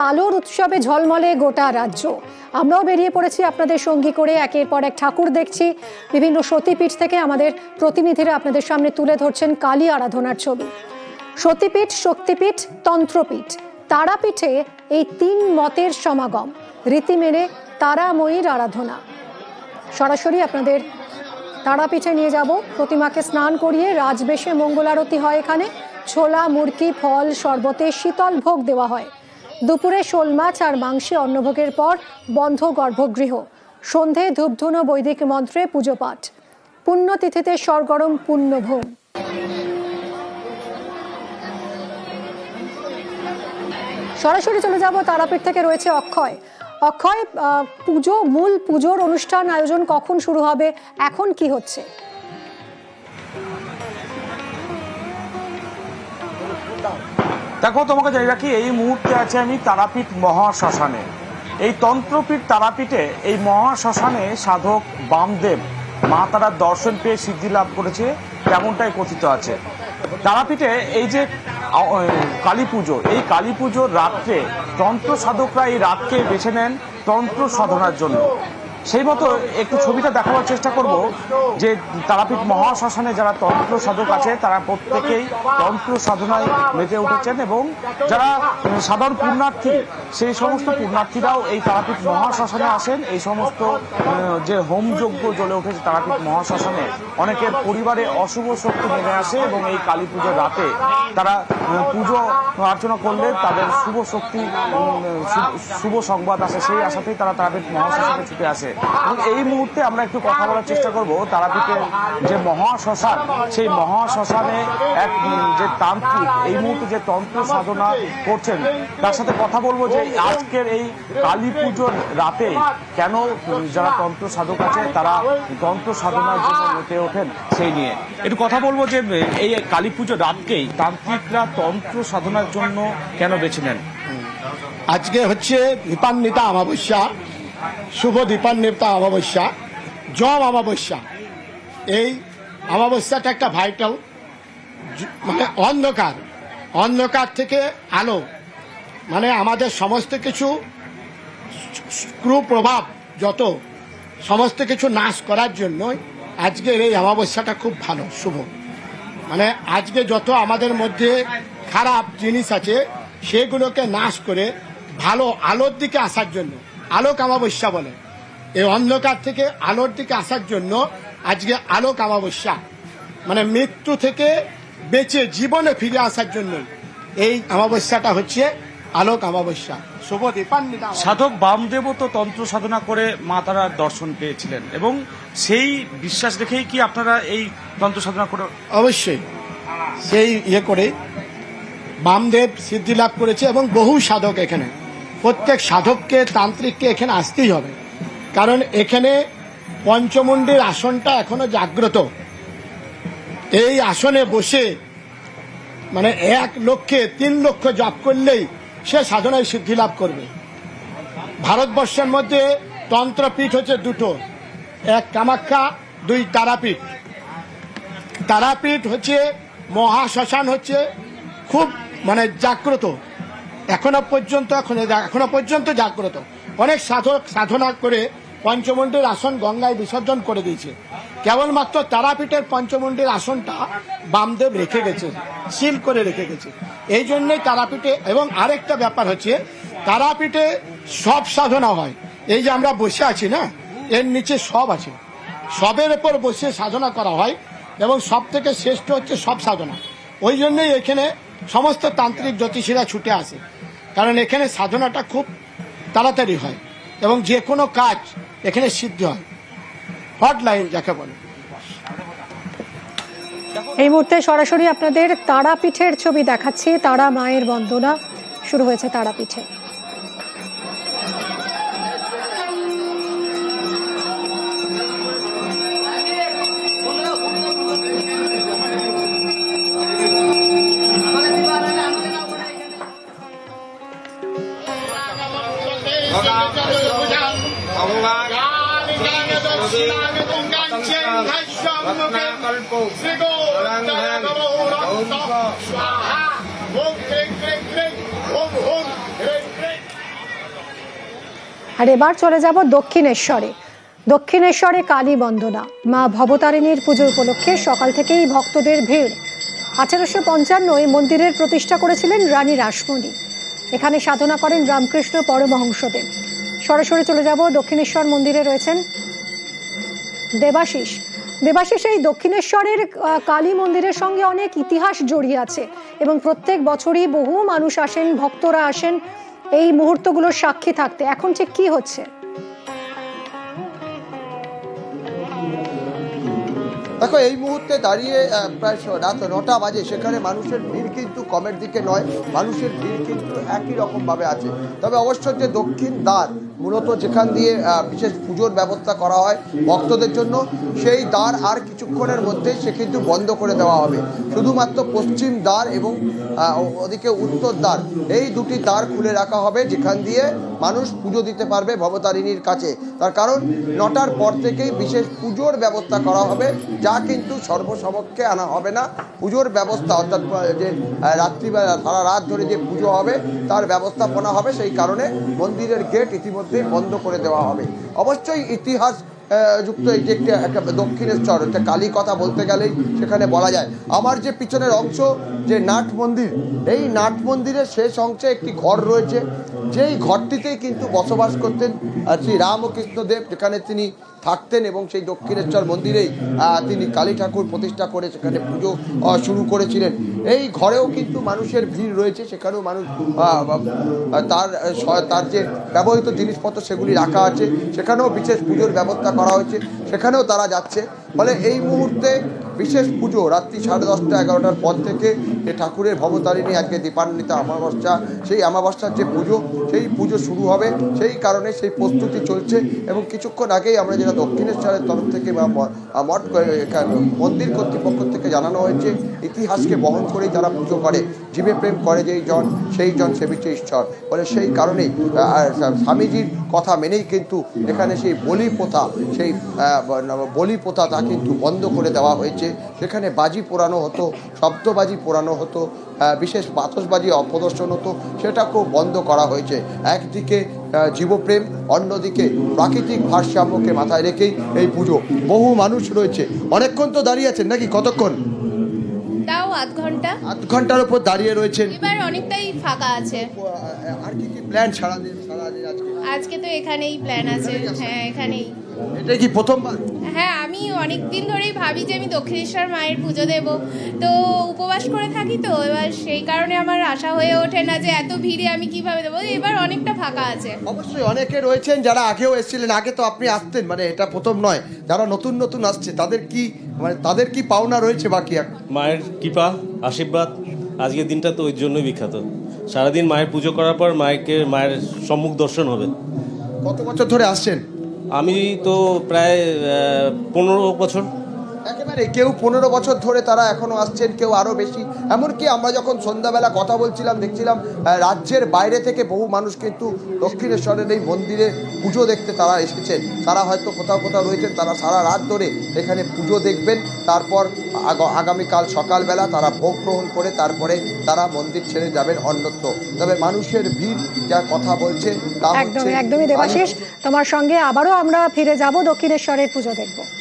আলোর উৎসবে ঝলমলে গোটা রাজ্য। আমরাও বেরিয়ে পড়েছি আপনাদের সঙ্গী করে। একের পর এক ঠাকুর দেখছি। বিভিন্ন সতীপীঠ থেকে আমাদের প্রতিনিধিরা আপনাদের সামনে তুলে ধরছেন কালী আরাধনার ছবি। সতীপীঠ, শক্তিপীঠ, তন্ত্রপীঠ, তারাপীঠে এই তিন মতের সমাগম। রীতি মেনে তারাময়ীর আরাধনা। সরাসরি আপনাদের তারাপীঠে নিয়ে যাব। প্রতিমাকে স্নান করিয়ে রাজবেশে মঙ্গলারতি হয় এখানে। ছোলা মুরকি ফল, শরবতে শীতল ভোগ দেওয়া হয়। দুপুরে শোল মাছ আর মাংসে অন্নভোগের পর বন্ধ গর্ভগৃহ। সন্ধে ধূপধুনো বৈদিক মন্ত্রে পুজো পাঠ পুণ্যতিথিতে সরগরম পুণ্যভোগ। সরাসরি চলে যাব তারাপীঠ থেকে রয়েছে অক্ষয়। অক্ষয় পুজো, মূল পুজোর অনুষ্ঠান আয়োজন কখন শুরু হবে? এখন কি হচ্ছে? দেখো, তোমাকে জানি রাখি, এই মুহূর্তে আছে আমি তারাপীঠ মহাশ্মশানে। এই তন্ত্রপীঠ তারাপীঠে এই মহাশ্মশানে সাধক বামদেব, মা তারার দর্শন পেয়ে সিদ্ধি লাভ করেছে, তেমনটাই কথিত আছে। তারাপীঠে এই যে কালী পুজো, এই কালী পুজোর রাত্রে তন্ত্র সাধকরা এই রাতকে বেছে নেন তন্ত্র সাধনার জন্য। সেই মতো একটু ছবিটা দেখাবার চেষ্টা করব যে তারাপীঠ মহাশ্মশানে যারা তন্ত্র সাধক আছে, তারা প্রত্যেকেই তন্ত্র সাধনায় মেতে উঠেছেন এবং যারা সাধারণ পুণ্যার্থী, সেই সমস্ত পুণ্যার্থীরাও এই তারাপীঠ মহাশ্মশানে আসেন। এই সমস্ত যে হোমযজ্ঞ জ্বলে উঠেছে তারাপীঠ মহাশ্মশানে, অনেকের পরিবারে অশুভ শক্তি নেমে আসে এবং এই কালী পুজোর রাতে তারা পুজো অর্চনা করলে তাদের শুভ শক্তি শুভ সংবাদ আসে। সেই আশাতেই তারা তারাপীঠ মহাশ্মশানে ছুটে আসে। এই মুহূর্তে আমরা একটু কথা বলার চেষ্টা করব। তারাপীঠের যে মহাশ্মশান, সেই মহাশ্মশানে এক, যে তান্ত্রিক, এই মুহূর্তে যে তন্ত্র সাধনা করছেন, তার সাথে কথা বলব যে আজকের এই কালী পুজোর রাতে কেন যারা তন্ত্র সাধক আছে, তারা তন্ত্র সাধনার জন্য মেতে ওঠেন সেই নিয়ে। একটু কথা বলব যে এই কালী পুজোর রাতকেই তান্ত্রিকরা তন্ত্র সাধনার জন্য কেন বেছে নেন? আজকে হচ্ছে দীপান্বিতা অমাবস্যা। শুভ দীপান্বিতা অমাবস্যা জম অমাবস্যা। এই অমাবস্যাটা একটা ভাইটাল মানে অন্ধকার অন্ধকার থেকে আলো। মানে আমাদের সমস্ত কিছু কুপ্রভাব যত, সমস্ত কিছু নাশ করার জন্য আজকের এই অমাবস্যাটা খুব ভালো, শুভ। মানে আজকে যত আমাদের মধ্যে খারাপ জিনিস আছে, সেগুলোকে নাশ করে ভালো আলোর দিকে আসার জন্য। আলোক অমাবস্যা বলে। এই অন্ধকার থেকে আলোর দিকে আসার জন্য আজকে আলোক অমাবস্যা। মানে মৃত্যু থেকে বেঁচে জীবনে ফিরে আসার জন্য এই অমাবস্যাটা হচ্ছে আলোক অমাবস্যা। শুভ দীপান্বিতা সাধক বামদেবও তো তন্ত্র সাধনা করে মা তারার দর্শন পেয়েছিলেন এবং সেই বিশ্বাস রেখেই কি আপনারা এই তন্ত্র সাধনা করে অবশ্যই। সেই ইয়ে করে বামদেব সিদ্ধি লাভ করেছে এবং বহু সাধক এখানে। প্রত্যেক সাধককে, তান্ত্রিককে এখানে আসতেই হবে। কারণ এখানে পঞ্চমুণ্ডির আসনটা এখনও জাগ্রত। এই আসনে বসে মানে এক লক্ষে তিন লক্ষ জপ করলেই সে সাধনায় সিদ্ধি লাভ করবে। ভারতবর্ষের মধ্যে তন্ত্রপীঠ হচ্ছে দুটো। এক কামাখ্যা, দুই তারাপীঠ। তারাপীঠ হচ্ছে মহাশ্মশান হচ্ছে, খুব মানে জাগ্রত। এখনও পর্যন্ত, এখন পর্যন্ত জাগ্রত। অনেক সাধক, সাধনা করে পঞ্চমন্ডির আসন গঙ্গায় বিসর্জন করে দিয়েছে। কেবলমাত্র তারাপীঠের পঞ্চমন্ডির আসনটা বামদেব রেখে গেছে, সিল করে রেখে গেছে। এই জন্যই তারাপীঠে, এবং আরেকটা ব্যাপার হচ্ছে, তারাপীঠে সব সাধনা হয়। এই যে আমরা বসে আছি না, এর নিচে সব আছে। সবের উপর বসে সাধনা করা হয়, এবং সব থেকে শ্রেষ্ঠ হচ্ছে সব সাধনা। ওই জন্যই এখানে সমস্ত তান্ত্রিক জ্যোতিষীরা ছুটে আসে। কারণ এখানে সাধনাটা খুব তাড়াতাড়ি হয় এবং যে কোনো কাজ এখানে সিদ্ধ হয়। হট লাইন যাকে বলে। এই মুহূর্তে সরাসরি আপনাদের তারাপীঠের ছবি দেখাচ্ছি। তারা মায়ের বন্দনা। শুরু হয়েছে তারাপীঠে। আর এবার চলে যাব দক্ষিণেশ্বরে। দক্ষিণেশ্বরে কালী বন্দনা। মা ভবতারিণীর পুজো উপলক্ষে সকাল থেকেই ভক্তদের ভিড়। আঠারোশো পঞ্চান্নয় মন্দিরের প্রতিষ্ঠা করেছিলেন রানী রাসমণি। এখানে সাধনা করেন রামকৃষ্ণ পরমহংসদেব। সরাসরি চলে যাব, দক্ষিণেশ্বর মন্দিরে রয়েছেন দেবাশিস। দেবাশিস এই দক্ষিণেশ্বরের কালী মন্দিরের সঙ্গে অনেক ইতিহাস জড়িয়ে আছে এবং প্রত্যেক বছরই বহু মানুষ আসেন, ভক্তরা আসেন এই মুহূর্তগুলোর সাক্ষী থাকতে। এখন ঠিক কি হচ্ছে? দেখো, এই মুহূর্তে দাঁড়িয়ে প্রায় রাত নটা বাজে, সেখানে মানুষের ভিড় কিন্তু কমের দিকে নয়, মানুষের ভিড় কিন্তু একই রকমভাবে আছে। তবে অবশ্য যে দক্ষিণ দ্বার মূলত যেখান দিয়ে বিশেষ পুজোর ব্যবস্থা করা হয় ভক্তদের জন্য, সেই দ্বার আর কিছুক্ষণের মধ্যেই সে কিন্তু বন্ধ করে দেওয়া হবে। শুধুমাত্র পশ্চিম দ্বার এবং ওদিকে উত্তর দ্বার, এই দুটি দ্বার খুলে রাখা হবে যেখান দিয়ে মানুষ পুজো দিতে পারবে ভবতারিণীর কাছে। তার কারণ, নটার পর থেকেই বিশেষ পুজোর ব্যবস্থা করা হবে, যা কিন্তু সর্বসমক্ষে আনা হবে না। পুজোর ব্যবস্থা, অর্থাৎ যে রাত্রিবেলা সারা রাত ধরে যে পুজো হবে, তার ব্যবস্থাপনা হবে সেই কারণে মন্দিরের গেট ইতিমধ্যে বন্ধ করে দেওয়া হবে। অবশ্যই ইতিহাস যুক্ত এই যে একটি একটা দক্ষিণেশ্বর একটা কালী কথা বলতে গেলেই সেখানে বলা যায়। আমার যে পিছনের অংশ, যে নাট মন্দির, এই নাট মন্দিরের শেষ অংশে একটি ঘর রয়েছে। যেই ঘরটিতেই কিন্তু বসবাস করতেন শ্রী রামকৃষ্ণ দেব যেখানে তিনি থাকতেন এবং সেই দক্ষিণেশ্বর মন্দিরেই তিনি কালী ঠাকুর প্রতিষ্ঠা করে সেখানে পুজো শুরু করেছিলেন। এই ঘরেও কিন্তু মানুষের ভিড় রয়েছে, সেখানেও মানুষ তার তার যে ব্যবহৃত জিনিসপত্র সেগুলি রাখা আছে, সেখানেও বিশেষ পুজোর ব্যবস্থা করা হয়েছে, সেখানেও তারা যাচ্ছে। ফলে এই মুহূর্তে বিশেষ পুজো রাত্রি সাড়ে দশটা, এগারোটার পর থেকে যে ঠাকুরের ভবতারিণী আজকে দীপান্বিতা অমাবস্যা, সেই অমাবস্যার যে পুজো, সেই পুজো শুরু হবে। সেই কারণে সেই প্রস্তুতি চলছে এবং কিছুক্ষণ আগেই আমরা যেটা দক্ষিণেশ্বরের তরফ থেকে বা মঠ মন্দির কর্তৃপক্ষ থেকে জানানো হয়েছে, ইতিহাসকে বহন করেই তারা পুজো করে। জীবে প্রেম করে যেই জন, সেই জন সেবিছে ঈশ্বর। বলে সেই কারণেই স্বামীজির কথা মেনেই কিন্তু এখানে সেই বলি প্রথা সেই বলি প্রথা তা কিন্তু বন্ধ করে দেওয়া হয়েছে। সেখানে বাজি পোড়ানো হতো, শব্দবাজি পোড়ানো হতো বিশেষ বাতসবাজি অপ্রদর্শন হতো, সেটাকেও বন্ধ করা হয়েছে। একদিকে জীবপ্রেম, অন্যদিকে প্রাকৃতিক ভারসাম্যকে মাথায় রেখেই এই পুজো। বহু মানুষ রয়েছে। অনেকক্ষণ তো দাঁড়িয়ে আছেন নাকি কতক্ষণ? তাও আধ ঘণ্টা। আধ ঘণ্টার উপর দাঁড়িয়ে রয়েছেন। এবার অনেকটাই ফাঁকা আছে। আর কি কি প্ল্যান সারাদিন সারাদিন আজকে? আজকে তো এখানেই প্ল্যান আছে? হ্যাঁ এখানেই। এটাই কি প্রথমবার? হ্যাঁ আমি অনেক দিন ধরেই ভাবি যে আমি দক্ষিণেশ্বর মায়ের পুজো দেব। তো উপবাস করে থাকি তো এবার সেই কারণে আমার আশা হয়ে ওঠে না যে এত ভিড়ে আমি কীভাবে দেবো। এবার অনেকটা ফাঁকা আছে। অবশ্যই অনেকে রয়েছেন যারা আগেও এসেছিলেন আগে তো আপনি আসতেন মানে এটা প্রথম নয়। যারা নতুন নতুন আসছে তাদের কি মানে তাদের কি পাওনা রয়েছে বাকি মায়ের কৃপা আশীর্বাদ আজকের দিনটা তো ওই জন্যই বিখ্যাত। সারাদিন মায়ের পুজো করার পর মায়ের মায়ের সম্মুখ দর্শন হবে। কত বছর ধরে আসছেন? আমি তো প্রায় পনেরো বছর একেবারে কেউ পনেরো বছর ধরে তারা এখনও আসছেন কেউ আরও বেশি। এমনকি আমরা যখন সন্ধ্যাবেলা কথা বলছিলাম দেখছিলাম রাজ্যের বাইরে থেকে বহু মানুষ কিন্তু দক্ষিণেশ্বরের এই মন্দিরে পুজো দেখতে তারা এসেছেন। তারা হয়তো কোথাও কোথাও রয়েছেন তারা সারা রাত ধরে এখানে পুজো দেখবেন। তারপর আগ- আগামীকাল সকালবেলা তারা ভোগ গ্রহণ করে তারপরে তারা মন্দির ছেড়ে যাবেন অন্যত্র। তবে মানুষের ভিড় যা কথা বলছে তা একদমই একদমই দেবাশিস। তোমার সঙ্গে আবারও আমরা ফিরে যাব দক্ষিণেশ্বরের পুজো দেখব।